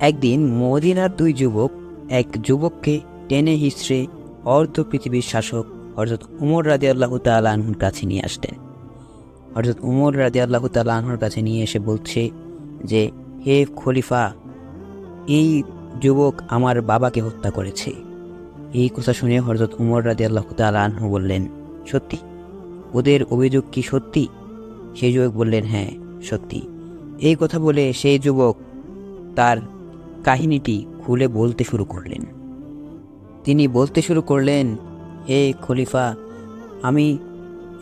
একদিন মদিনার দুই যুবক এক যুবককে টেনে হিসড়ে অর্ধ পৃথিবীর শাসক হজরত উমর রাজি আল্লাহ তালাহুর কাছে নিয়ে আসতেন হজরত উমর রাজি আল্লাহ তালাহুর কাছে নিয়ে এসে বলছে যে, হে খলিফা, এই যুবক আমার বাবাকে হত্যা করেছে। এই কথা শুনে হজরত উমর রাজি আল্লাহ তালাহু বললেন, সত্যি? ওদের অভিযোগ কি সত্যি? সেই যুবক বললেন হ্যাঁ সত্যি। এই কথা বলে সেই যুবক তার কাহিনীটি খুলে বলতে শুরু করলেন। তিনি বলতে শুরু করলেন, হে খলিফা, আমি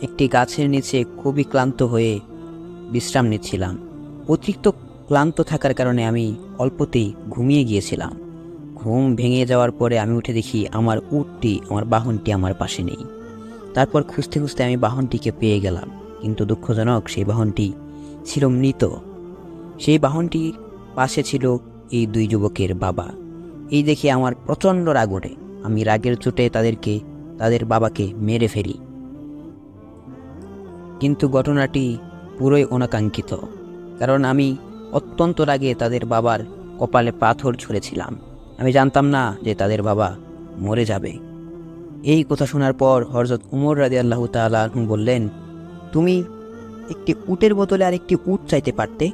একটি গাছের নিচে খুবই ক্লান্ত হয়ে বিশ্রাম নিচ্ছিলাম। অতিরিক্ত ক্লান্ত থাকার কারণে আমি অল্পতেই ঘুমিয়ে গিয়েছিলাম। ঘুম ভেঙে যাওয়ার পরে আমি উঠে দেখি আমার উটটি, আমার বাহনটি আমার পাশে নেই। তারপর খুঁজতে খুঁজতে আমি বাহনটিকে পেয়ে গেলাম। কিন্তু দুঃখজনক, সেই বাহনটি ছিল মৃত। সেই বাহনটির পাশে ছিল এই দুই যুবকের বাবা। এই দেখে আমার প্রচণ্ড রাগ ওঠে। আমি রাগের চোটে তাদেরকে, তাদের বাবাকে মেরে ফেলি। কিন্তু ঘটনাটি পুরোই অনাকাঙ্ক্ষিত, কারণ আমি অত্যন্ত রাগে তাদের বাবার কপালে পাথর ছুঁড়েছিলাম। আমি জানতাম না যে তাদের বাবা মরে যাবে। এই কথা শোনার পর হরজত উমর রাজি আল্লাহ তালু বললেন, তুমি একটি উটের বদলে আর একটি উট চাইতে পারতে?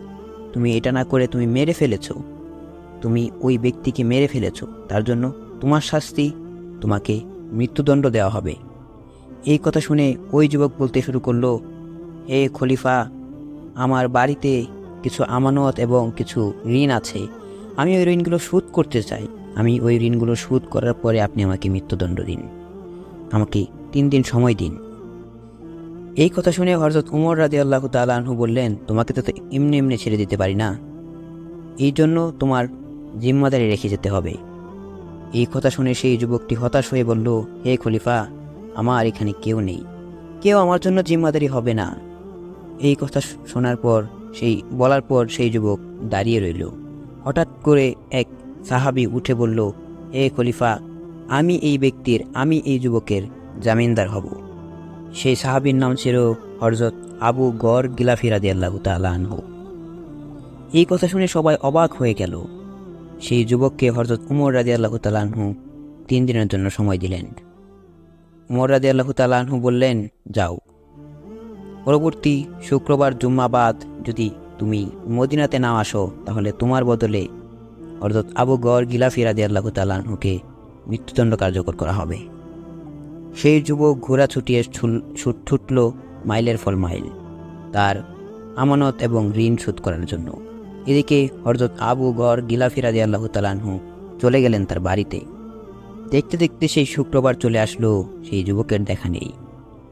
তুমি এটা না করে তুমি মেরে ফেলেছ। তুমি ওই ব্যক্তিকে মেরে ফেলেছ, তার জন্য তোমার শাস্তি, তোমাকে মৃত্যুদণ্ড দেওয়া হবে। এই কথা শুনে ওই যুবক বলতে শুরু করল, হে খলিফা, আমার বাড়িতে কিছু আমানত এবং কিছু ঋণ আছে। আমি ওই ঋণগুলো শোধ করতে চাই। আমি ওই ঋণগুলো শোধ করার পরে আপনি আমাকে মৃত্যুদণ্ড দিন। আমাকে তিন দিন সময় দিন। এই কথা শুনে হরজত উমর রাজি আল্লাহ তালু বললেন, তোমাকে তো এমনি এমনি ছেড়ে দিতে পারি না। এই জন্য তোমার জিম্মাদারি রেখে যেতে হবে। এই কথা শুনে সেই যুবকটি হতাশ হয়ে বলল, হে খলিফা, আমার এখানে কেউ নেই। কেউ আমার জন্য জিম্মাদারি হবে না। এই কথা শোনার পর সেই, বলার পর সেই যুবক দাঁড়িয়ে রইল। হঠাৎ করে এক সাহাবি উঠে বলল হে খলিফা, আমি এই ব্যক্তির, আমি এই যুবকের জামিনদার হব। সেই সাহাবির নাম ছিল হরজত আবু গড় গিলাফি রাদি আল্লাহ তালানহু এই কথা শুনে সবাই অবাক হয়ে গেল। সেই যুবককে হরজত উমর রাজি আল্লাহ তালানহু তিন দিনের জন্য সময় দিলেন। উমর রাজি আল্লাহ তালানহু বললেন, যাও। পরবর্তী শুক্রবার জুম্মাবাদ যদি তুমি মদিনাতে না আসো, তাহলে তোমার বদলে অর্থাৎ আবু গড় গিলাফি রাজি আল্লাহ তালানহুকে মৃত্যুদণ্ড কার্যকর করা হবে। সেই যুবক ঘোড়া ছুটিয়ে ছুট, ছুটল মাইলের ফল মাইল তার আমানত এবং ঋণ শোধ করার জন্য। এদিকে হরজত আবু গড় গিলাফি রাজি আল্লাহ তালানহু চলে গেলেন তার বাড়িতে। দেখতে দেখতে সেই শুক্রবার চলে আসলো সেই যুবকের দেখা নেই।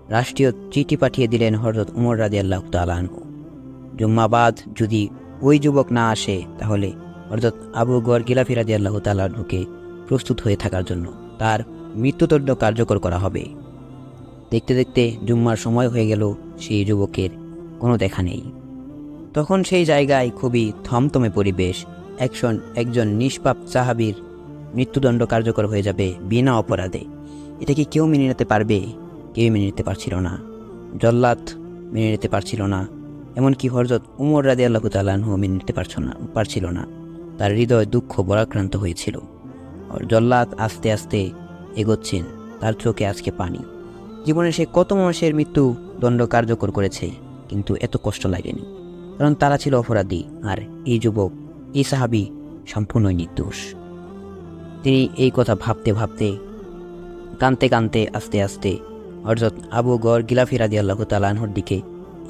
রাষ্ট্রীয় চিঠি পাঠিয়ে দিলেন হরজত উমর রাজি আল্লাহ তালানহু জুম্মাবাদ যদি ওই যুবক না আসে তাহলে হরজত আবু গড় গিলাফি রাজি আল্লাহ তালানহুকে প্রস্তুত হয়ে থাকার জন্য তার মৃত্যুদণ্ড কার্যকর করা হবে। দেখতে দেখতে জুম্মার সময় হয়ে গেল সেই যুবকের কোনো দেখা নেই। তখন সেই জায়গায় খুবই থমথমে পরিবেশ। একজন একজন নিষ্পাপ সাহাবীর মৃত্যুদণ্ড কার্যকর হয়ে যাবে বিনা অপরাধে। এটা কি কেউ মেনে নিতে পারবে? কেউ মেনে নিতে পারছিল না। জল্লাদ মেনে নিতে পারছিল না। এমনকি হরজত উমর রাজি আল্লাহ তালাহু মেনে নিতে পারছ না, পারছিল না। তার হৃদয় দুঃখ বরাক্রান্ত হয়েছিল। জল্লাদ আস্তে আস্তে এগোচ্ছেন, তার চোখে আজকে পানি। জীবনে সে কত মানুষের মৃত্যু দণ্ড কার্যকর করেছে, কিন্তু এত কষ্ট লাগেনি। কারণ তারা ছিল অপরাধী, আর এই যুবক, এই সাহাবি সম্পূর্ণই নির্দোষ। তিনি এই কথা ভাবতে ভাবতে, কানতে কানতে, আস্তে আস্তে হরজত আবু গড় গিলাফি রাজি আল্লাহ তালানহর দিকে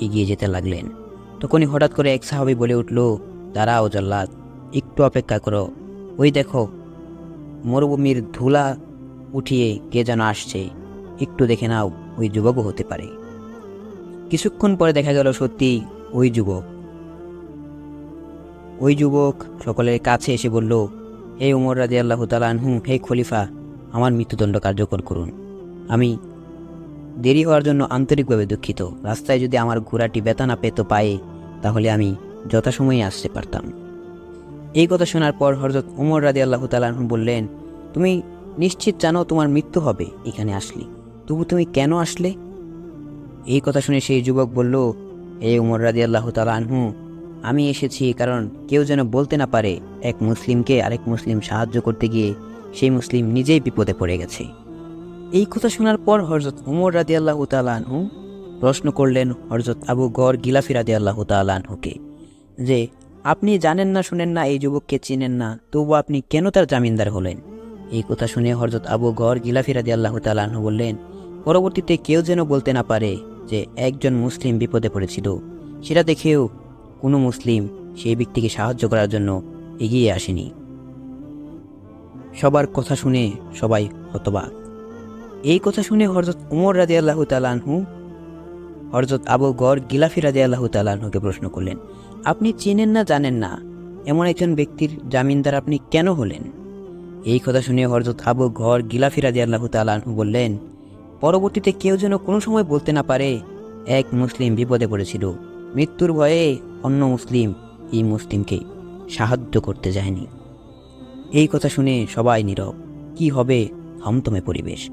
এগিয়ে যেতে লাগলেন। তখনই হঠাৎ করে এক সাহাবি বলে উঠল, দাঁড়াও জল্লাদ, একটু অপেক্ষা করো। ওই দেখো, মরুভূমির ধুলা উঠিয়ে কে যেন আসছে, একটু দেখে নাও, ওই যুবকও হতে পারে। কিছুক্ষণ পরে দেখা গেল সত্যি ওই যুবক ওই যুবক সকলের কাছে এসে বলল, হে উমর রাজি আল্লাহ তালানহু হে খলিফা, আমার মৃত্যুদণ্ড কার্যকর করুন। আমি দেরি হওয়ার জন্য আন্তরিকভাবে দুঃখিত। রাস্তায় যদি আমার ঘোড়াটি বেতা না পেত পায়ে, তাহলে আমি যথাসময়ে আসতে পারতাম। এই কথা শোনার পর হরজত উমর রাজি আল্লাহ তালাহু বললেন, তুমি নিশ্চিত জানো তোমার মৃত্যু হবে, এখানে আসলে। তবু তুমি কেন আসলে? এই কথা শুনে সেই যুবক বলল, হে উমর রাজি আল্লাহ তালাহু আমি এসেছি কারণ কেউ যেন বলতে না পারে এক মুসলিমকে আরেক মুসলিম সাহায্য করতে গিয়ে সেই মুসলিম নিজেই বিপদে পড়ে গেছে। এই কথা শোনার পর হরজত উমর রাদি আল্লাহ তালানহু প্রশ্ন করলেন হরজত আবু গর গিলাফি রাদি আল্লাহ তালানহুকে যে, আপনি জানেন না, শুনেন না, এই যুবককে চিনেন না, তবু আপনি কেন তার জামিনদার হলেন? এই কথা শুনে হরজত আবু গর গিলাফি রাদি আল্লাহ তালানহু বললেন, পরবর্তীতে কেউ যেন বলতে না পারে যে, একজন মুসলিম বিপদে পড়েছিল, সেটা দেখেও কোনো মুসলিম সেই ব্যক্তিকে সাহায্য করার জন্য এগিয়ে আসেনি। সবার কথা শুনে সবাই হতবাক। এই কথা শুনে হরজত উমর রাজি আল্লাহ তালানহু হরজত আবু গর গিলাফি রাজি আল্লাহ তালানহুকে প্রশ্ন করলেন, আপনি চেনেন না জানেন না, এমন একজন ব্যক্তির জামিনদার আপনি কেন হলেন? এই কথা শুনে হরজত আবু ঘর গিলাফি রাজি আল্লাহ তালানহু বললেন, পরবর্তীতে কেউ যেন কোনো সময় বলতে না পারে, এক মুসলিম বিপদে পড়েছিল। মৃত্যুর ভয়ে অন্য মুসলিম এই মুসলিমকে সাহায্য করতে যায়নি। এই কথা শুনে সবাই নীরব। কি হবে? থমথমে পরিবেশ।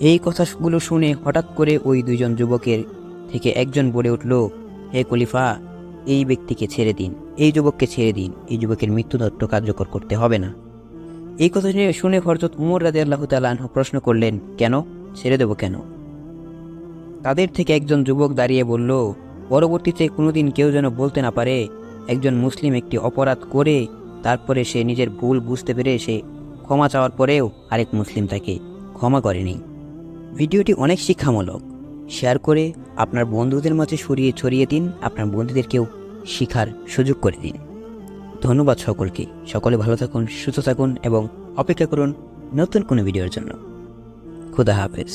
এই কথাগুলো শুনে হঠাৎ করে ওই দুইজন যুবকের থেকে একজন বলে উঠল, হে খলিফা, এই ব্যক্তিকে ছেড়ে দিন, এই যুবককে ছেড়ে দিন, এই যুবকের মৃত্যুদণ্ড কার্যকর করতে হবে না। এই কথা শুনে শুনে হরজত উমর রাজে আল্লাহ তালাহ প্রশ্ন করলেন, কেন? ছেড়ে দেব কেন? তাদের থেকে একজন যুবক দাঁড়িয়ে বলল, পরবর্তীতে কোনোদিন কেউ যেন বলতে না পারে, একজন মুসলিম একটি অপরাধ করে তারপরে সে নিজের ভুল বুঝতে পেরে সে ক্ষমা চাওয়ার পরেও আরেক মুসলিম তাকে ক্ষমা করেনি। ভিডিওটি অনেক শিক্ষামূলক। শেয়ার করে আপনার বন্ধুদের মাঝে সরিয়ে ছড়িয়ে দিন, আপনার বন্ধুদেরকেও শিখার সুযোগ করে দিন। ধন্যবাদ সকলকে। সকলে ভালো থাকুন, সুস্থ থাকুন এবং অপেক্ষা করুন নতুন কোনো ভিডিওর জন্য। খুদা হাফেজ।